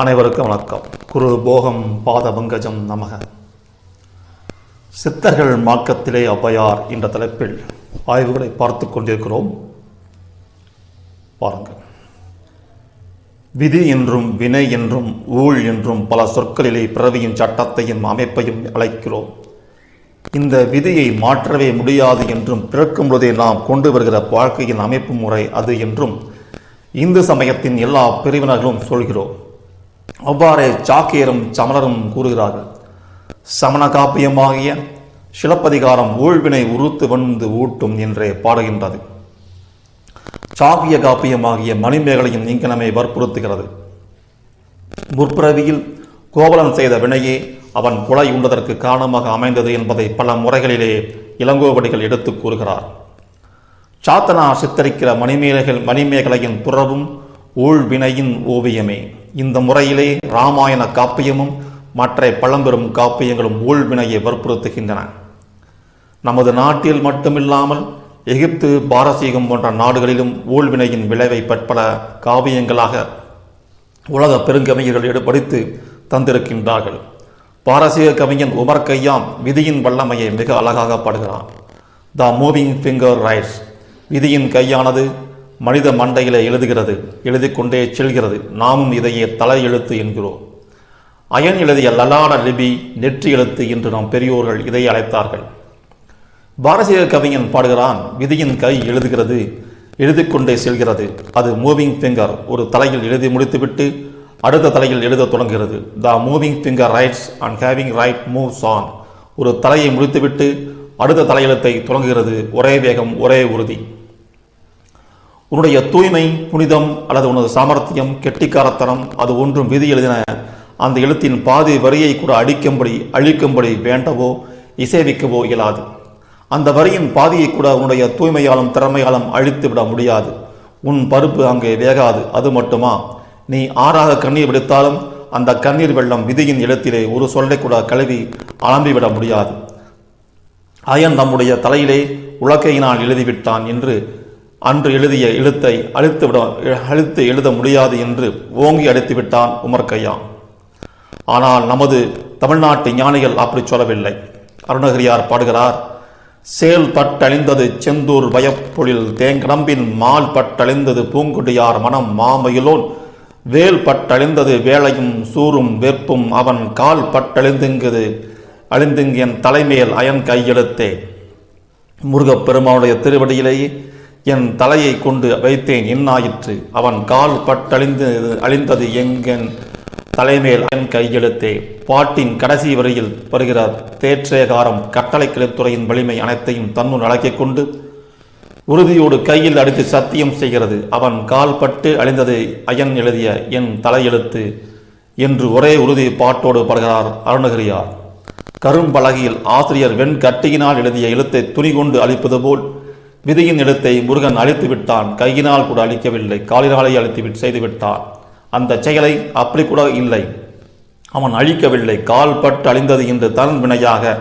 அனைவருக்கும் வணக்கம். குரு போகம் பாத பங்கஜம் நமக. சித்தர்கள் மார்க்கத்திலே ஔவையார் என்ற தலைப்பில் ஆய்வுகளை பார்த்து கொண்டிருக்கிறோம். பாருங்கள். விதி என்றும் வினை என்றும் ஊழ் என்றும் பல சொற்களிலே பிறவியின் சட்டத்தையும் அமைப்பையும் அழைக்கிறோம். இந்த விதியை மாற்றவே முடியாது என்றும் பிறக்கும் பொழுதே நாம் கொண்டு வருகிற வாழ்க்கையின் அமைப்பு முறை அது என்றும் இந்து சமயத்தின் எல்லா பிரிவினர்களும் சொல்கிறோம். அவ்வாறே சாக்கியரும் சமணரும் கூறுகிறார்கள். சமண காப்பியமாகிய சிலப்பதிகாரம் ஊழ்வினை உறுத்து வந்து ஊட்டும் என்றே பாடுகின்றது. சாக்கிய காப்பியமாகிய மணிமேகலையும் இங்கனமே வற்புறுத்துகிறது. முற்பிறவியில் கோவலன் செய்த வினையே அவன் கொலை உண்டதற்கு காரணமாக அமைந்தது என்பதை பல முறைகளிலே இளங்கோவடிகள் எடுத்துக் கூறுகிறார். சாத்தனா சித்தரிக்கிற மணிமேகல் மணிமேகலையின் புறவும் ஊழ்வினையின் ஓவியமே. இந்த முறையிலே இராமாயண காப்பியமும் மற்ற பழம்பெரும் காப்பியங்களும் ஊழ்வினையை வற்புறுத்துகின்றன. நமது நாட்டில் மட்டுமில்லாமல் எகிப்து பாரசீகம் போன்ற நாடுகளிலும் ஊழ்வினையின் விளைவை பற்பல காவியங்களாக உலக பெருங்கவிஞர்கள் எடுபடித்து தந்திருக்கின்றார்கள். பாரசீக கவிஞன் உமர் கையாம் விதியின் வல்லமையை மிக அழகாக பாடுகிறான். த மூவிங் ஃபிங்கர் ரைட்ஸ் விதியின் கையானது மனித மண்டையில் எழுதுகிறது எழுதி கொண்டே செல்கிறது. நாமும் இதையே தலை எழுத்து என்கிறோம். அயன் எழுதிய லலான லிபி நெற்றி எழுத்து என்று நாம் பெரியோர்கள் இதை அழைத்தார்கள். பாரசீக கவிஞன் பாடுகிறான் விதியின் கை எழுதுகிறது எழுதிக்கொண்டே செல்கிறது. அது மூவிங் ஃபிங்கர் ஒரு தலையில் எழுதி முடித்துவிட்டு அடுத்த தலையில் எழுத தொடங்குகிறது. The moving finger writes and having writ moves on ஒரு தலையை முடித்துவிட்டு அடுத்த தலையெழுத்தை தொடங்குகிறது. ஒரே வேகம் ஒரே உறுதி. உன்னுடைய தூய்மை புனிதம் அல்லது உனது சாமர்த்தியம் கெட்டிக்காரத்தனம் அது ஒன்றும் விதி எழுதின அந்த எழுத்தின் பாதி வரியை கூட அடிக்கும்படி அழிக்கும்படி வேண்டவோ இசைவிக்கவோ இயலாது. அந்த வரியின் பாதியை கூட உன்னுடைய தூய்மையாலும் திறமையாலும் அழித்து விட முடியாது. உன் பருப்பு அங்கே வேகாது அது மட்டுமா? நீ ஆறாக கண்ணீர் விடுத்தாலும் அந்த கண்ணீர் வெள்ளம் விதியின் இடத்திலே ஒரு சொல்லை கூட கழுவி அலம்பிவிட முடியாது. அயன் நம்முடைய தலையிலே உலக்கையினால் எழுதிவிட்டான் என்று அன்று எழுதிய எழுத்தை அழித்துவிட அழித்து எழுத முடியாது என்று ஓங்கி அழித்துவிட்டான் உமர்கையா ஆனால் நமது தமிழ்நாட்டு ஞானிகள் அப்படி சொல்லவில்லை. அருணகிரியார் பாடுகிறார் சேல் பட்டழிந்தது செந்தூர் வயப்பொழில் தேங்கடம்பின் மால் பட்டழிந்தது பூங்குடியார் மனம் மாமயிலோன் வேல் பட்டழிந்தது வேளையும் சூரும் வெப்பும் அவன் கால் பட்டழிந்துங்குது அழிந்துங்கு என் தலைமையில் அயன் கையெழுத்தே. முருகப் பெருமானுடைய திருவடியிலேயே என் தலையை கொண்டு வைத்தேன். என்னாயிற்று? அவன் கால் பட்டழிந்து அழிந்தது எங்கன்? தலைமேல் அயன் கையெழுத்தே. பாட்டின் கடைசி வரியில் வருகிற தேற்றேகாரம் கட்டளை கிளத்துறையின் வலிமை அனைத்தையும் தன்னுள் அழைக்கிக் கொண்டு உறுதியோடு கையில் அடித்து சத்தியம் செய்கிறது. அவன் கால் பட்டு அழிந்தது அயன் எழுதிய என் தலையெழுத்து என்று ஒரே உறுதி பாட்டோடு படுகிறார் அருணகிரியார். கரும்பலகையில் ஆசிரியர் வெண்கட்டியினால் எழுதிய எழுத்தை துணி கொண்டு அழிப்பது போல் விதியின் எழுத்தை முருகன் அழித்து விட்டான் கையினால் கூட அழிக்கவில்லை. காலினாலே அழித்து செய்து விட்டான் அந்த செயலை அப்படி கூட இல்லை. அவன் அழிக்கவில்லை. கால் பட்டு அழிந்தது என்று தன் வினையாக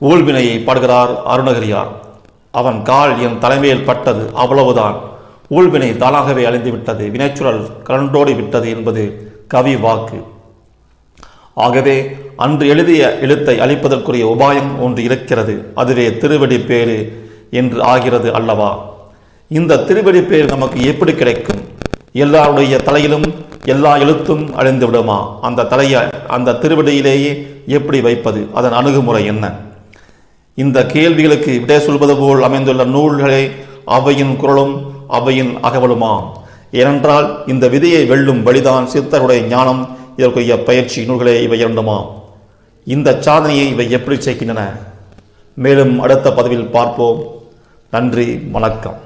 ஊழ்வினையை பாடுகிறார் அருணகிரியார். அவன் கால் என் தலைமையில் பட்டது அவ்வளவுதான். ஊழ்வினை தானாகவே அழிந்து விட்டது வினைச்சுழல் கரண்டோடி விட்டது என்பது கவி வாக்கு. ஆகவே அன்று எழுதிய எழுத்தை அழிப்பதற்குரிய உபாயம் ஒன்று இருக்கிறது. அதுவே திருவடி பேறு என்று ஆகிறது அல்லவா? இந்த திருவடி பேர் நமக்கு எப்படி கிடைக்கும்? எல்லாருடைய தலையிலும் எல்லா எழுத்தும் அழிந்து விடுமா? அந்த தலையை அந்த திருவடியிலேயே எப்படி வைப்பது? அதன் அணுகுமுறை என்ன? இந்த கேள்விகளுக்கு விடை சொல்வது போல் அமைந்துள்ள நூல்களே அவையின் குரலும் அவையின் அகவலுமாம் ஏனென்றால் இந்த விதியை வெல்லும் வழிதான் சித்தருடைய ஞானம் இதற்குரிய பயிற்சி நூல்களே இவை இரண்டுமாம் இந்த சாதனையை இவை எப்படி செய்கின்றன மேலும் அடுத்த பதிவில் பார்ப்போம். நன்றி வணக்கம்.